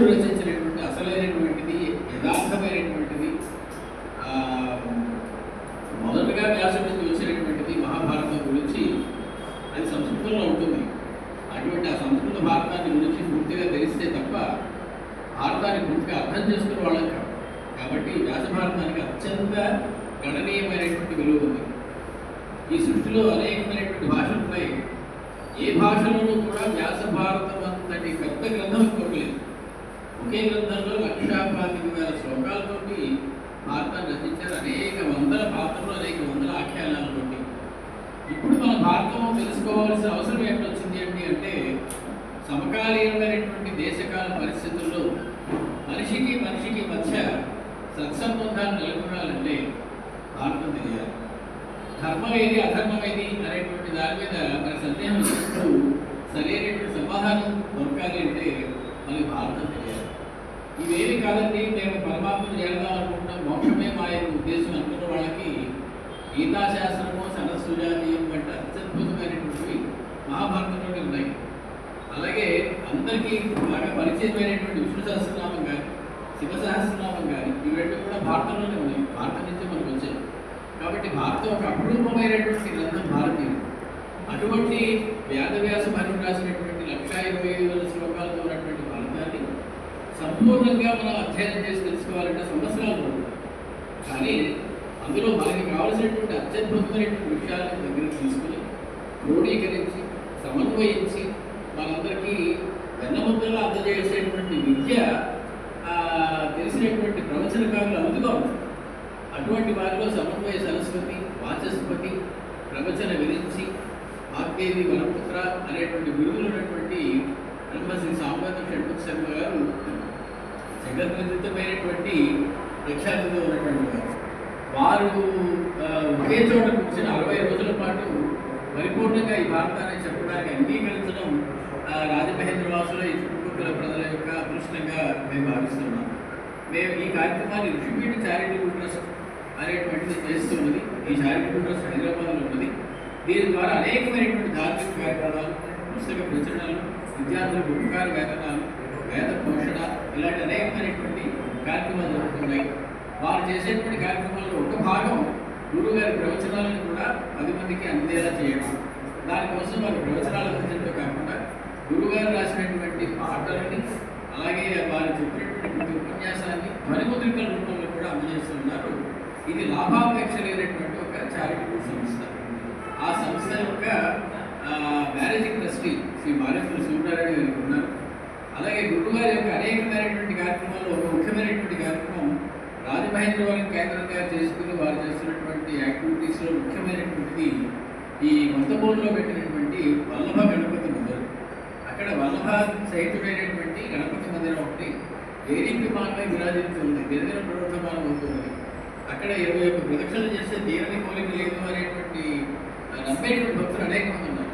వ్యాసుడు రచించినటువంటి అసలైనటువంటిది యథార్థమైనటువంటిది మొదటగా వ్యాసుడి నుంచి వచ్చినటువంటిది మహాభారతం గురించి అది సంస్కృతంలో ఉంటుంది. అటువంటి ఆ సంస్కృత భారతాన్ని గురించి పూర్తిగా తెలిస్తే తప్ప భారతాన్ని పూర్తిగా అర్థం చేసుకునే వాళ్ళం కాదు. కాబట్టి వ్యాస భారతానికి అత్యంత గణనీయమైనటువంటి విలువ ఉంది. ఈ సృష్టిలో అనేకమైనటువంటి భాషలు ఉన్నాయి ఏ భాషలోనూ కూడా వ్యాస భారతం అంతటి పెద్ద గ్రంథం ఇంకోటి ఒకే గ్రంథంలో లక్షా పాతిక వేల శ్లోకాలతోటి భారతాన్ని రచించారు అనేక వందల పాత్రలు అనేక వందల ఆఖ్యానాలతోటి. ఇప్పుడు మన భారతం తెలుసుకోవాల్సిన అవసరం ఏమిటి వచ్చింది ఏంటి అంటే సమకాలీనమైనటువంటి దేశకాల పరిస్థితుల్లో మనిషికి మనిషికి మధ్య సత్సంబంధాలు నెలకొనాలంటే భారతం తెలియాలి. ధర్మం ఏది అధర్మం ఏది అనేటువంటి దాని మీద మన సందేహం చేస్తూ సరైనటువంటి సమాధానం దొరకాలి అంటే మనకి భారతం తెలియాలి. ఇవేమి కాదండి మేము పరమాత్మను చేరదామనుకుంటున్నాం మోక్షమే మా యొక్క ఉద్దేశం అనుకున్న వాళ్ళకి గీతాశాస్త్రము సరస్సుజాతీయం వంటి అత్యద్భుతమైనటువంటివి మహాభారతంలోనే ఉన్నాయి. అలాగే అందరికీ బాగా పరిచయమైనటువంటి విష్ణు సహస్రనామం కానీ శివ సహస్రనామం కానీ ఇవి రెండు కూడా భారతంలోనే ఉన్నాయి. భారతం నుంచి మనకు వచ్చాయి. కాబట్టి భారతం ఒక అపరూపమైనటువంటి గ్రంథం భారతీయుడు అటువంటి వేదవ్యాస మనుడు రాసినటువంటి లక్ష ఇరవై వేల శ్లోకాలు సంపూర్ణంగా మనం అధ్యయనం చేసి తెలుసుకోవాలంటే సంవత్సరాలు కానీ అందులో మనకి కావలసినటువంటి అత్యద్భుతమైనటువంటి విషయాలను దగ్గర తీసుకుని క్రోడీకరించి సమన్వయించి మనందరికీ వెన్నముద్దలా అందజేసేటువంటి విద్య తెలిసినటువంటి ప్రవచనకారులు అందుగా ఉంటారు అటువంటి వారిలో సమన్వయ సరస్వతి వాచస్పతి ప్రవచన విరించి వాగ్దేవి వనపుత్ర అనేటువంటి బిరుదులు ఉన్నటువంటి బ్రహ్మశ్రీ సాంబాద షణ్ముఖ శర్మ గారు జగద్విదితమైనటువంటి ప్రఖ్యాతితో ఉన్నటువంటి వారు. వారు ఒకే చోట కూర్చొని అరవై రోజుల పాటు పరిపూర్ణంగా ఈ భారతాన్ని చెప్పడానికి అంగీకరించడం రాజమహేంద్ర వాసుల ఈ చుట్టుపక్కల ప్రజల యొక్క అదృష్టంగా మేము భావిస్తున్నాం. మేము ఈ కార్యక్రమాన్ని ఋషిపీఠ చారిటబుల్ ట్రస్ట్ అనేటువంటిది చేస్తున్నది. ఈ చారిటబుల్ ట్రస్ట్ హైదరాబాద్లో ఉన్నది. దీని ద్వారా అనేకమైనటువంటి ధార్మిక కార్యక్రమాలు పుస్తక ప్రచురణలు విద్యార్థులకు ఉపకార వేతనాలు వేద పోషణ ఇలాంటి అనేకమైనటువంటి కార్యక్రమాలు జరుగుతున్నాయి. వారు చేసేటువంటి కార్యక్రమాల్లో ఒక భాగం గురువు గారి ప్రవచనాలను కూడా పది మందికి అందేలా చేయడం. దానికోసం వారి ప్రవచనాలు అందించడం కాకుండా గురువుగారు రాసినటువంటి పాటలని అలాగే వారు చెప్పినటువంటి ఉపన్యాసాన్ని ధ్వనిముద్రికల రూపంలో కూడా అందజేస్తున్నారు. ఇది లాభాపేక్ష లేనటువంటి ఒక చారిటబుల్ సంస్థ. ఆ సంస్థ యొక్క మేనేజింగ్ ట్రస్టీ శ్రీ బాలేశ్వర సూర్యారెడ్డి గారు అలాగే గురుగారి యొక్క అనేకమైనటువంటి కార్యక్రమాల్లో ఒక ముఖ్యమైనటువంటి కార్యక్రమం రాజమహేంద్రవరం కేంద్రంగా చేసుకుని వారు చేస్తున్నటువంటి యాక్టివిటీస్లో ముఖ్యమైనటువంటిది ఈ కొత్తపూర్లో పెట్టినటువంటి వల్లభ గణపతి మందిరం. అక్కడ వల్లభ సహితుడైనటువంటి గణపతి మందిరం ఒకటి ఏడీపీ మానవై విరాజిస్తుంది గిరిజన ప్రవర్తమానం అవుతుంది అక్కడ ఇరవై ఒక్క ప్రదక్షిణలు చేస్తే తీరని కోలిక లేదు అనేటువంటి ఆ, నమ్మేటువంటి భక్తులు అనేక మంది ఉన్నారు.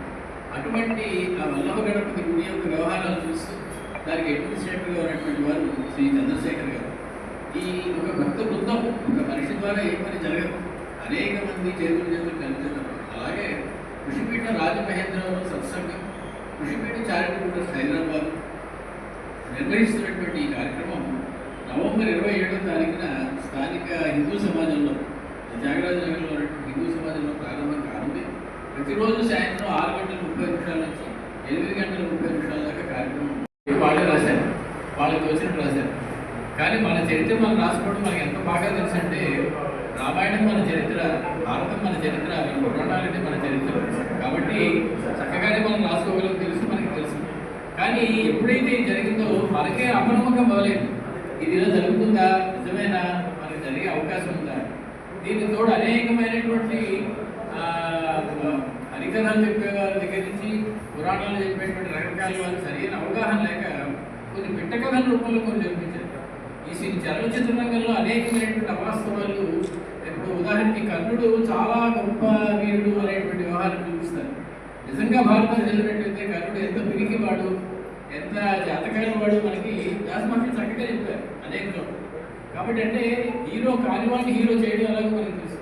అటువంటి ఆ వల్లభ గణపతి గుడి యొక్క వ్యవహారాలు చూస్తూ దానికి అడ్మినిస్ట్రేటర్గా ఉన్నటువంటి వారు శ్రీ చంద్రశేఖర్ గారు. ఈ ఒక భక్త బృందం ఒక మనిషి ద్వారా ఏ పని జరగదు. అనేక మంది చేతులు చేతులు కలిపిస్తారు అలాగే కృషిపీఠ రాజమహేంద్రవరం సత్సంగం కృషిపీఠ చారిటబుల్ ట్రస్ట్ హైదరాబాద్ నిర్వహిస్తున్నటువంటి ఈ కార్యక్రమం నవంబర్ ఇరవై ఏడో తారీఖున స్థానిక హిందూ సమాజంలో త్యాగరాజ నగర్లో ఉన్నటువంటి హిందూ సమాజంలో ప్రారంభం కానుంది. ప్రతిరోజు సాయంత్రం ఆరు గంటల ముప్పై నిమిషాల నుంచి ఎనిమిది గంటల ముప్పై నిమిషాల దాకా కార్యక్రమం వాళ్ళే రాశారు. వాళ్ళకి వచ్చినట్టు రాశారు. కానీ మన చరిత్ర మనం రాసుకోవడం మనకి ఎంత బాగా తెలుసు అంటే రామాయణం మన చరిత్ర భారతం మన చరిత్ర పురాణాలంటే మన చరిత్ర. కాబట్టి చక్కగానే మనం రాసుకోగలం తెలుసు మనకి తెలుసు. కానీ ఎప్పుడైతే జరిగిందో మనకే అపనమ్మకం అవ్వలేదు. ఇది ఇలా జరుగుతుందా? నిజమేనా? మనకి జరిగే అవకాశం ఉందా? దీనికి తోడు అనేకమైనటువంటి ఆ, హరికథలు చెప్పే దగ్గర నుంచి పురాణాలు చెప్పేటువంటి రకరకాల వాళ్ళు సరైన అవగాహన లేక కొన్ని పిట్ట కథల రూపంలో కొన్ని జరిపించారు ఈ శ్రీ చలనచిత్ర రంగంలో అనేకమైనటువంటి అవాస్తవాలు ఇప్పుడు ఉదాహరణకి కర్ణుడు చాలా గొప్ప వీరుడు అనేటువంటి వ్యవహారం చూపిస్తారు. నిజంగా భారతం చదివినట్లయితే కర్ణుడు ఎంత పిరికివాడు ఎంత జాతకైన వాడు మనకి వ్యాసమహర్షి చక్కగా చెప్పారు అనేక కాబట్టి అంటే హీరో కానివాడిని హీరో చేయడం ఎలాగో మనకి తెలుసు.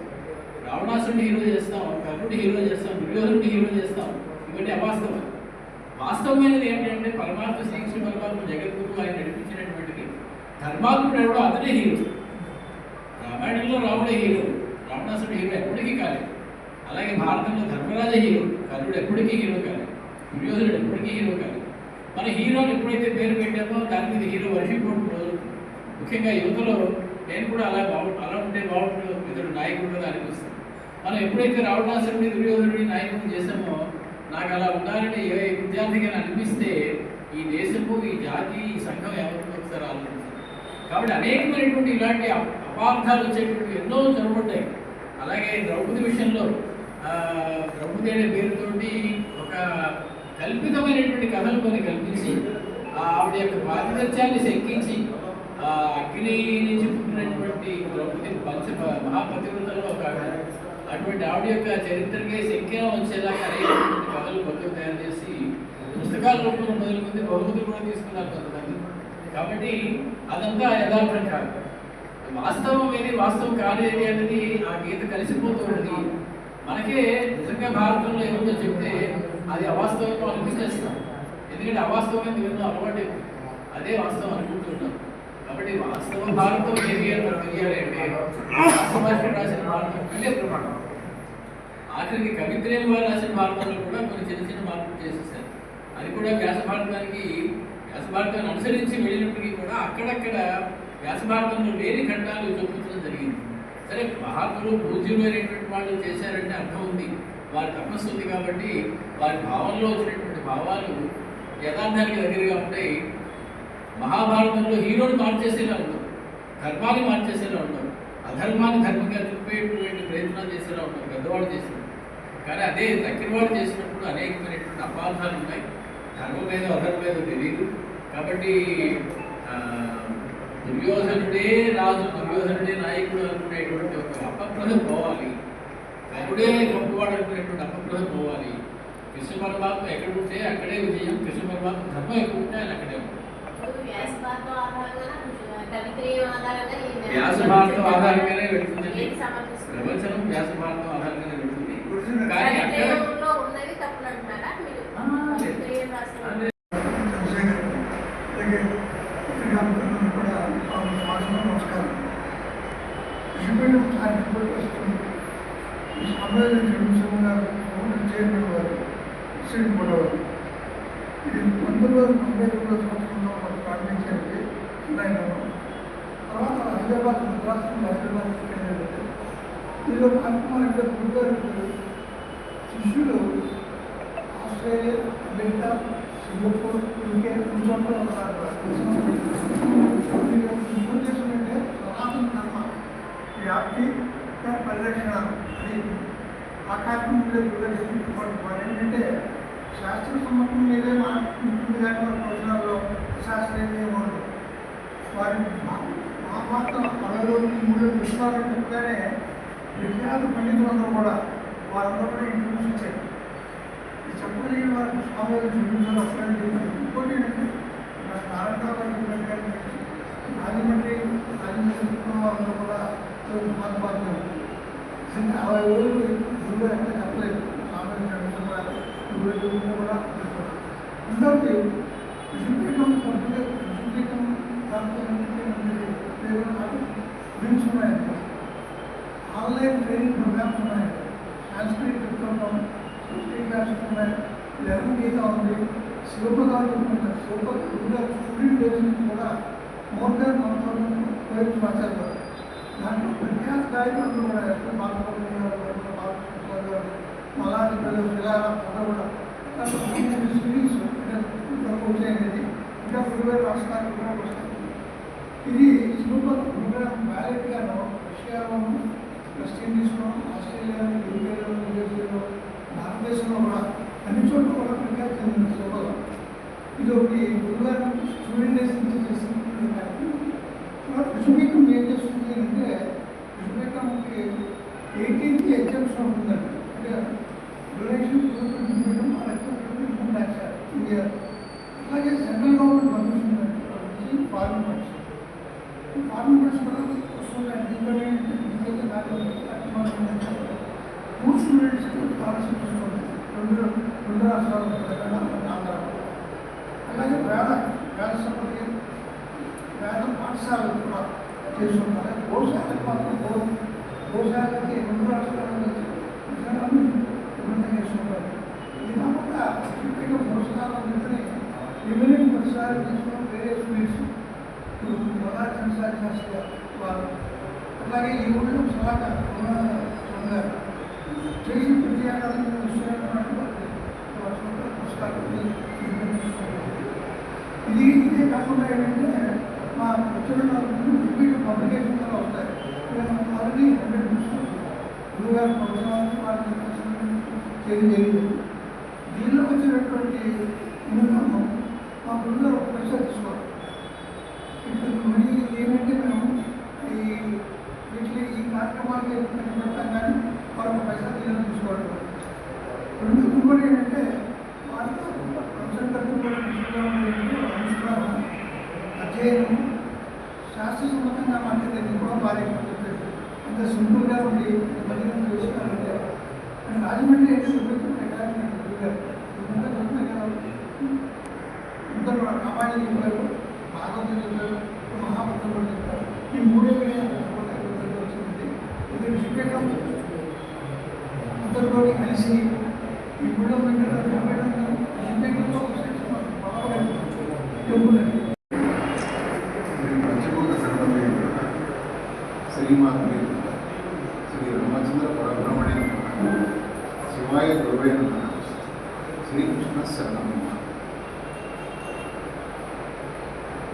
రావణాసుడిని హీరో చేస్తాం కర్ణుడి హీరో చేస్తాం దుర్యోధనుడిని హీరో చేస్తాం ఇవన్నీ అవాస్తవం. వాస్తవమైనది ఏంటంటే పరమాత్మ శ్రీకృష్ణ పరమాత్మ జగద్గురు ఆయన నడిపించినటువంటిది. ధర్మాత్ముడు ఎవడో అతడే హీరో. రామాయణంలో రాముడే హీరో. రావణాసుడు హీరో ఎప్పటికీ కాలేదు అలాగే భారతంలో ధర్మరాజ హీరో కర్ణుడు ఎప్పటికీ హీరో కాలేదు దుర్యోధనుడు ఎప్పటికీ హీరో కాలేదు మన హీరోని ఎప్పుడైతే పేరు పెట్టామో దాని మీద హీరో వర్షిప్ రోజు ముఖ్యంగా యువతలో నేను కూడా అలా బాగు అలా ఉంటే బాగుంటుంది. ఇతడు నాయకుడు దానికి వస్తాను మనం ఎప్పుడైతే రావణాసుడిని దుర్యోధనుడిని నాయకుడిని చేసామో నాకు అలా ఉండాలని ఏ విద్యార్థికి అనిపిస్తే ఈ దేశము ఈ జాతి ఈ సంఘం ఎవరికి ఒకసారి ఆలోచించారు కాబట్టి అనేకమైనటువంటి ఇలాంటి అపార్థాలు వచ్చేటువంటి ఎన్నో జరుగుతాయి అలాగే ద్రౌపది విషయంలో ద్రౌపది అనే పేరుతోటి ఒక కల్పితమైనటువంటి కథలు కొన్ని కల్పించి ఆవిడ యొక్క పాతిపత్యాన్ని శంకించి అగ్ని నుంచి పుట్టినటువంటి ద్రౌపది పంచ మహాపతివ్రతలో ఒక అటువంటి ఆవిడ యొక్క చరిత్రకే శంఖ్యం వచ్చేలాగా అనేటువంటి కథలు కొత్తగా తయారు చేసి పుస్తకాల రూపంలో మొదలుకుంది బహుమతులు కూడా తీసుకున్నారు కొంతమంది. కాబట్టి అదంతా యథార్థం కాదు. వాస్తవం ఏది వాస్తవం కాలేది అనేది ఆ గీత కలిసిపోతున్నది మనకే నిజంగా భారతంలో ఏముందో చెప్తే అది అవాస్తవం అనిపించేస్తాం ఎందుకంటే అవాస్తవం ఏమో అలవాటు అదే వాస్తవం అనుకుంటున్నాం. కాబట్టి వాస్తవం భారతం ఏది అని మనం తెలియాలి అంటే రాసిన భారతం కంటే ప్రమాణం. ఆఖరికి కవిత్రేని వారు రాసిన భారతంలో కూడా కొన్ని చిన్న చిన్న మార్పులు చేసేసారు అది కూడా వ్యాస భారతానికి వ్యాస భారతాన్ని అనుసరించి వెళ్ళినప్పటికీ కూడా అక్కడక్కడ వ్యాస భారతంలో లేని ఖండాలు చూపించడం జరిగింది. సరే మహాత్ములు పూజ్యులు అయినటువంటి వాళ్ళు చేశారంటే అర్థం ఉంది. వారి తపస్సు ఉంది కాబట్టి వారి భావంలో వచ్చినటువంటి భావాలు యథార్థానికి దగ్గరగా ఉంటాయి. మహాభారతంలో హీరోని మార్చేసేలా ఉంటాం ధర్మాన్ని మార్చేసేలా ఉంటాం అధర్మాన్ని ధర్మంగా చూపేటువంటి ప్రయత్నాలు చేసేలా ఉంటాం పెద్దవాళ్ళు చేసినప్పుడు కానీ అదే తక్కినవాడు చేసినప్పుడు అనేకమైనటువంటి అపార్థాలు ఉన్నాయి. ధర్మం మీద అధర్మం మీద తెలియదు కాబట్టి దుర్యోధనుడే రాజు దుర్యోధనుడే నాయకుడు అనుకునేటువంటి ఒక అపప్రదం పోవాలి. కరుడే గొప్పవాడు అనుకునేటువంటి అపప్రదం పోవాలి. కృష్ణ పరమాత్మ ఎక్కడ ఉంటే అక్కడే విజయం కృష్ణ పరమాత్మ ధర్మం ఎక్కడ ఉంటే ఆయన అక్కడే ఉంటాడు. వ్యాస భారతం ఆధారంగానే వెళ్తుందండి? ప్రవచనం వ్యాస భారతం ఆధారంగానే కానీ అక్కడ ఇది పంతొమ్మిది వందల తొంభై తొమ్మిదో సంవత్సరంలో మనం ప్రారంభించేది చెన్నైలో తర్వాత హైదరాబాద్ మద్రాసు హైదరాబాద్ వెళ్ళేది దీనిలో కార్యక్రమాలు గురుగారు శిష్యులు ఆస్ట్రేలియా అమెరికా సింగపూర్ యూకే ఉన్నారు ఉద్దేశం అంటే సనాతన ధర్మ వ్యాప్తి పరిరక్షణ అని ఆ కార్యక్రమం మీద వివరించుకోవడం ఏంటంటే శాస్త్ర సమ్మతం మీదే మాట్లాడుతుంది కానీ మన ప్రవచనాల్లో శాస్త్రీయ ఉండదు వారి మహాత్మ పదలో మూడు విశ్వాసం చెప్తానే విద్యార్థి పండితులందరూ కూడా వారందరూ కూడా ఇంట్రడ్యూస్ ఇచ్చారు ఈ చెప్పలేని వారికి స్వామి చూపించాలి అసలు ఇంకోటి ఏంటంటే మన నారాయణ గారు రాజమండ్రి రాజమండ్రి వాళ్ళందరూ కూడా మహాత్మాత్మ అరవై రోజులు గురువు అంటే చెప్పలేదు. స్వామి చంద్రశేఖర్ కూడా ఇంకోటి విషుపీఠం పంపిణీ విషుపీఠం దాంట్లో పేరు నాకు ఆన్లైన్ ట్రైనింగ్ ప్రోగ్రామ్స్ ఉన్నాయి. సాంస్క్రిట్ చెప్తుంటాం సంస్కృతి క్లాసెస్ ఉన్నాయి లెవెన్ గీత ఉంది శివపదాలు ఉంటాయి శివప స్టూడెంట్ బేస్ నుంచి కూడా more than one thousand parents మార్చారు దాంట్లో ప్రఖ్యాత గాయకులు కూడా ఎక్కడ బాలసుబ్రహ్మణ్యం గారు బాలకృష్ణ గారు మలాది ప్రజలు ఇలా అందరూ కూడా. దాంట్లో సిరీస్ వచ్చాయనేది ఇంకా గురుగారు రాష్ట్రానికి కూడా వస్తారు ఇది సూపర్ ప్రోగ్రామ్ వ్యాలెట్ గాను రష్యాలోను వెస్ట్ ఇండీస్లో ఆస్ట్రేలియాలో యూకేలో యూఎస్ఏలో భారతదేశంలో కూడా అన్ని చోట్ల కూడా ప్రఖ్యాతి చెందిన సోదరు ఇది ఒకటి. గురుగారు స్టూడెంట్ డేస్ నుంచి చేసిన కార్యక్రమం. తర్వాత ఏం చేస్తుంది అంటే విషుపీఠంకి ఎయిటీన్త్ ఎగ్జామ్స్ ఉంటుందండి అంటే డొనేషన్ విషుపీఠం ఇండియా అలాగే సెంట్రల్ గవర్నమెంట్ పర్మిషన్ ఉందండి ఫారిన్ ఫండ్స్ ఫారిన్ ఫండ్స్ కూడా వస్తున్నాయి దీంట్లోనే దీంట్లో కార్యక్రమం పూర్ స్టూడెంట్స్కి స్కాలర్షిప్ ఇస్తుంది రెండు రెండు రాష్ట్రాలు తెలంగాణ ఆంధ్ర అలాగే వేద వేద సంపత్తి వేద పాఠశాలలు కూడా చేస్తున్నారు గోశాలకు మాత్రం గో గోశాలకి రెండు రాష్ట్రాల నుంచి విజయనగరం ఉన్నతం చేస్తున్నారు ఇది కాకుండా ఇక్కడ పురస్కారం వెంటనే ఈవినింగ్ పురస్కారం తీసుకున్న వేరే స్వీట్స్ ఇప్పుడు మొదటి కొనసాగి చేస్తారు వారు అలాగే ఈ ఊళ్ళో చాలా ఉన్నారు. చేసి ప్రతి పుస్తకాలు ఇది ఇదే కాకుండా ఏంటంటే మా వచ్చిన రిపీట్ పబ్లికేషన్ కూడా వస్తాయి ఆల్రెడీ హండ్రెడ్ బుక్స్ గురుగారు ప్రొఫెసర్ వాళ్ళని చేయడం జరిగింది దీనిలో వచ్చినటువంటి ఇన్కమ్ మా గురుగారు ఒక పైసా తీసుకోవాలి ఇప్పుడు మళ్ళీ ఏంటంటే మేము ఈ వీటికి ఈ కార్యక్రమాలకి ఖర్చు పెడతాం కానీ వాళ్ళ పైసా తీయాలని తీసుకోవడం రెండు ఇంకోటి ఏంటంటే వాళ్ళతో ప్రొఫెసర్ అనుష్ఠానం అధ్యయనం శాస్త్ర సంబంధంగా మాట్లాడేది కూడా బాగా అంత సింపుల్గా ఉండి బలిగా చేసుకోవాలంటే అండ్ రాజమండ్రి అయితే ఇద్దరు రామాయణం చెప్పారు భాగవతం చెప్పారు మహాభారతం కూడా చెప్పారు ఈ మూడే వచ్చింది ఇది విషయం అందరితో కలిసి ఈ గుళ్ళో టెంపుల్ అండి శ్రీ పంచభూత గణపతి శ్రీమాత్రి శ్రీ రామచంద్ర పరబ్రహ్మణి శివాయ గురువే నమః శ్రీకృష్ణ శరణమ్మ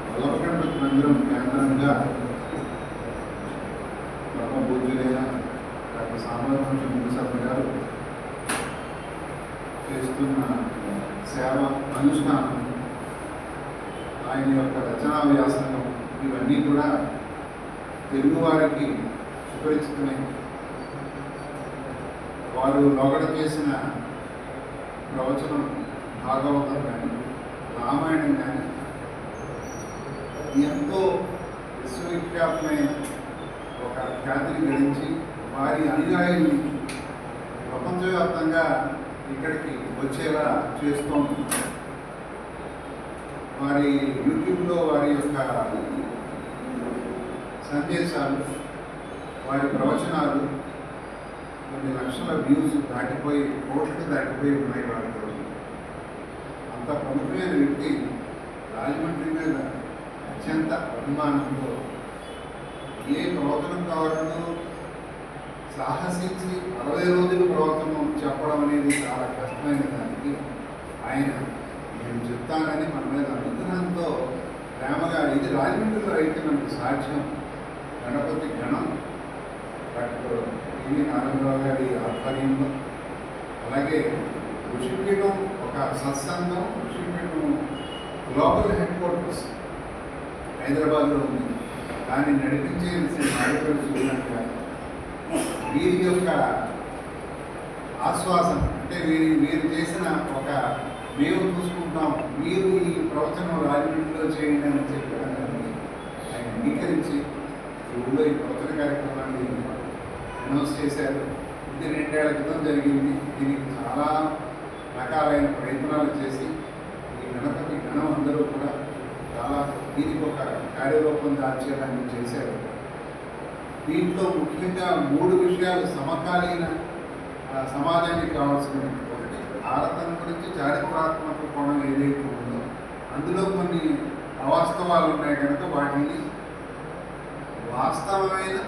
వల్లభగణపతి మందిరం కేంద్రంగా పరమ పూజ్యులైన డాక్టర్ సామర్థ్యం శర్మ గారు చేస్తున్న సేవ అనుష్ఠానం ఆయన యొక్క రచనా వ్యాసంగం ఇవన్నీ కూడా తెలుగువారికి సుపరిచితమే. వారు లోగడ చేసిన ప్రవచనం భాగవతం కానీ రామాయణం కానీ ఎంతో విశ్వవిఖ్యాతమైన ఒక ఖ్యాతిని గడించి వారి అనుయాయుల్ని ప్రపంచవ్యాప్తంగా ఇక్కడికి వచ్చేలా చేస్తోంది వారి యూట్యూబ్లో వారి యొక్క సందేశాలు వారి ప్రవచనాలు కొన్ని లక్షల వ్యూస్ దాటిపోయి కోట్లు దాటిపోయి ఉన్నాయి వారితో అంత ప్రముఖమైన వ్యక్తి రాజమండ్రి మీద అత్యంత అభిమానంతో ఏ ప్రవచనం కావాలనో సాహసించి అరవై రోజులు ప్రవచనం చెప్పడం అనేది చాలా కష్టమైన దానికి ఆయన నేను చెప్తానని మన మీద అనుగ్రహంతో ప్రేమగా ఇది రాజమండ్రిలో అయితే మనకు సాధ్యం గణపతి గణం. డాక్టర్ నారాయణరావు గారి ఆధ్వర్యంలో. అలాగే ఋషిపీఠం ఒక సత్సంగం ఋషిపీఠం గ్లోబల్ హెడ్ క్వార్టర్స్ హైదరాబాద్లో ఉంది. దాన్ని నడిపించే శ్రీ నాయకుడు సూర్యనాథ్ వీరి యొక్క ఆశ్వాసం అంటే వీరి వీరు చేసిన ఒక మేము చూసుకుంటాం మీరు ఈ ప్రవచనం రాజమండ్రిలో చేయండి అని చెప్పడం ఆయన అంగీకరించి ఈ ఊళ్ళో ఈ ప్రవచన కార్యక్రమాన్ని అనౌన్స్ చేశారు. ఇది రెండేళ్ళ క్రితం జరిగింది. దీనికి చాలా రకాలైన ప్రయత్నాలు చేసి ఈ గణపతి గణం అందరూ కూడా చాలా దీనికి ఒక కార్యరూపం దాచేయాలని చేశారు. దీంట్లో ముఖ్యంగా మూడు విషయాలు సమకాలీన సమాజానికి కావాల్సినవి. ఒకటి భారతం గురించి చారిత్రాత్మక కోణం ఏదైతే ఉందో అందులో కొన్ని అవాస్తవాలు ఉన్నాయి కనుక వాటిని వాస్తవమైన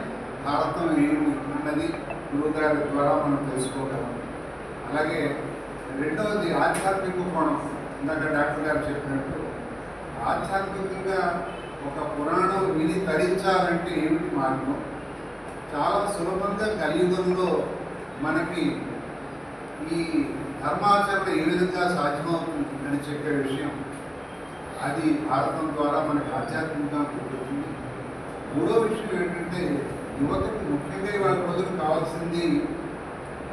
భారతం ఏమి అన్నది గురువుగారి ద్వారా మనం తెలుసుకోగలం. అలాగే రెండవది ఆధ్యాత్మిక కోణం. ఇందాక డాక్టర్ గారు చెప్పినట్టు ఆధ్యాత్మికంగా ఒక పురాణం విని తరించాలంటే ఏమిటి మార్గం? చాలా సులభంగా కలియుగంలో మనకి ఈ ధర్మాచరణ ఏ విధంగా సాధ్యమవుతుంది అని చెప్పే విషయం. అది భారతం ద్వారా మనకి ఆధ్యాత్మికంగా కుదురుతుంది మూడో విషయం ఏంటంటే యువతకు ముఖ్యంగా ఇవాళ రోజులు కావాల్సింది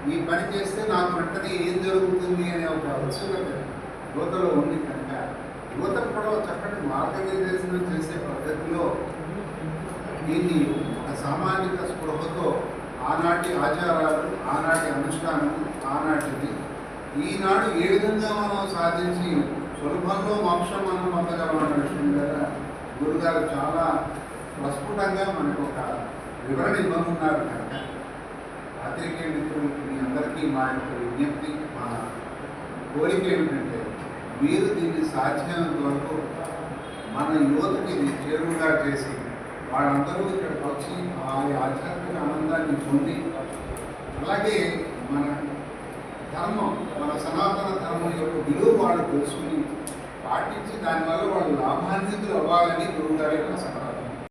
ఈ పని చేస్తే నాకు వెంటనే ఏం జరుగుతుంది అనే ఒక ఉత్సుకత యువతలో ఉంది కనుక యువతకు కూడా చక్కటి మార్గనిర్దేశనం చేసే పద్ధతిలో దీన్ని ఒక సామాజిక స్పృహతో ఆనాటి ఆచారాలు ఆనాటి అనుష్ఠానం ఆనాటిది ఈనాడు ఏ విధంగా మనం సాధించి సులభంలో మోక్షం మనం పొందగలం అన్న విషయం కదా గురుగారు చాలా ప్రస్ఫుటంగా మనకు ఒక వివరణ ఇవ్వనున్నారు కనుక పాత్రికేయ మిత్రులకి మీ అందరికీ మా యొక్క విజ్ఞప్తి మా కోరిక ఏమిటంటే మీరు దీన్ని సాధ్యమైనంత వరకు మన యువతకి ఇది చేరువుగా చేసి వాళ్ళందరూ ఇక్కడికి వచ్చి ఆ ఆధ్యాత్మిక ఆనందాన్ని పొంది అలాగే మన ధర్మం మన సనాతన ధర్మం యొక్క విలువ వాళ్ళు తెలుసుకుని పాటించి దానివల్ల వాళ్ళు లాభాన్వితులు అవ్వాలని గురువుగారి నా సలహా